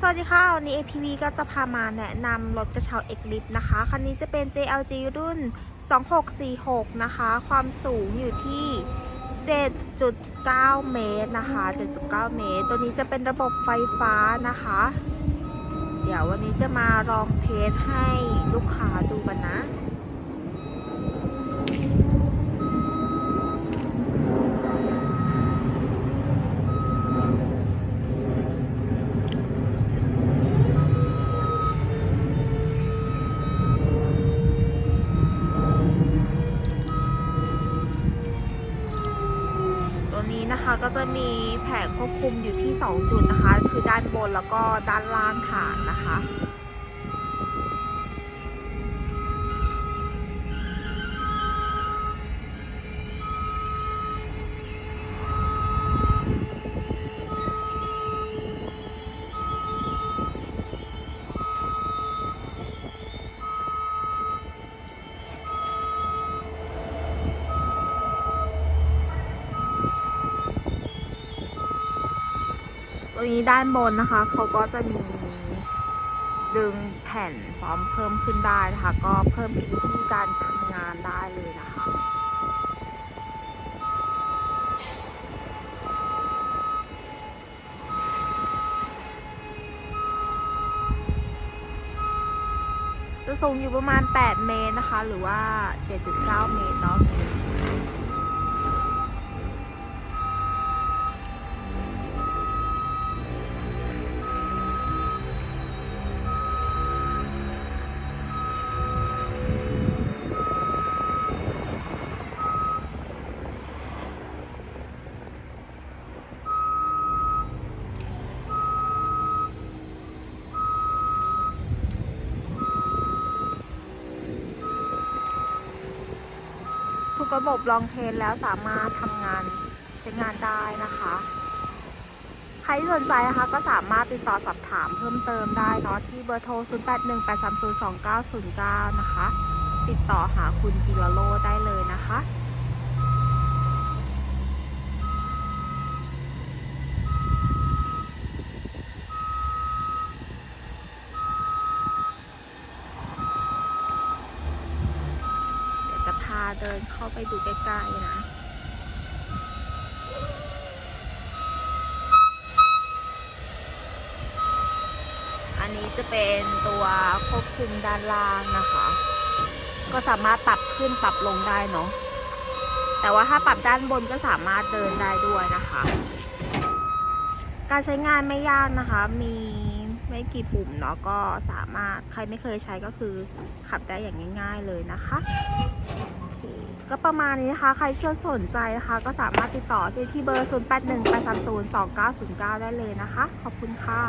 สวัสดีค่ะ วันนี้ APV ก็จะพามาแนะนำรถกระเช้าเอกลิฟนะคะ คันนี้จะเป็น JLG รุ่น 2646 นะคะ ความสูงอยู่ที่ 7.9 เมตรนะคะ 7.9 เมตร ตัวนี้จะเป็นระบบไฟฟ้านะคะ เดี๋ยววันนี้จะมาลองเทสให้ลูกค้าดูกันนะ ก็จะมีแผงควบคุมอยู่ที่ 2 จุดนะคะ คือด้านบนแล้วก็ด้านล่างฐานนะคะ ตัวนี้ด้านบนนะคะเขาก็จะมีดึงแผ่นพร้อมเพิ่มขึ้นได้นะคะ ก็เพิ่มพื้นที่การทำงานได้เลยนะคะจะสูงอยู่ประมาณ 8 เมตรนะคะ หรือว่า 7.9 เมตรเนาะ ระบบลองเทนแล้วสามารถทำงานใช้งานได้นะคะ ใครสนใจนะคะก็สามารถติดต่อสอบถามเพิ่มเติมได้เนาะที่เบอร์โทร 0818302909 นะคะ ติดต่อหาคุณจิรโรจน์ได้เลยนะคะ เดี๋ยวจะพา เดินเข้าไปดูใกล้ๆนะ อันนี้จะเป็นตัวควบคุมด้านล่างนะคะ ก็สามารถปรับขึ้นปรับลงได้เนาะ แต่ว่าถ้าปรับด้านบนก็สามารถเดินได้ด้วยนะคะ การใช้งานไม่ยากนะคะ มี ไม่กี่ปุ่มเนาะก็สามารถใครไม่เคยใช้ก็คือขับได้อย่างง่าย ๆเลยนะคะโอเคก็ประมาณนี้นะคะ ใครเชื่อสนใจนะคะ ก็สามารถติดต่อได้ที่เบอร์ 0818302909 ได้เลยนะคะ ขอบคุณค่ะ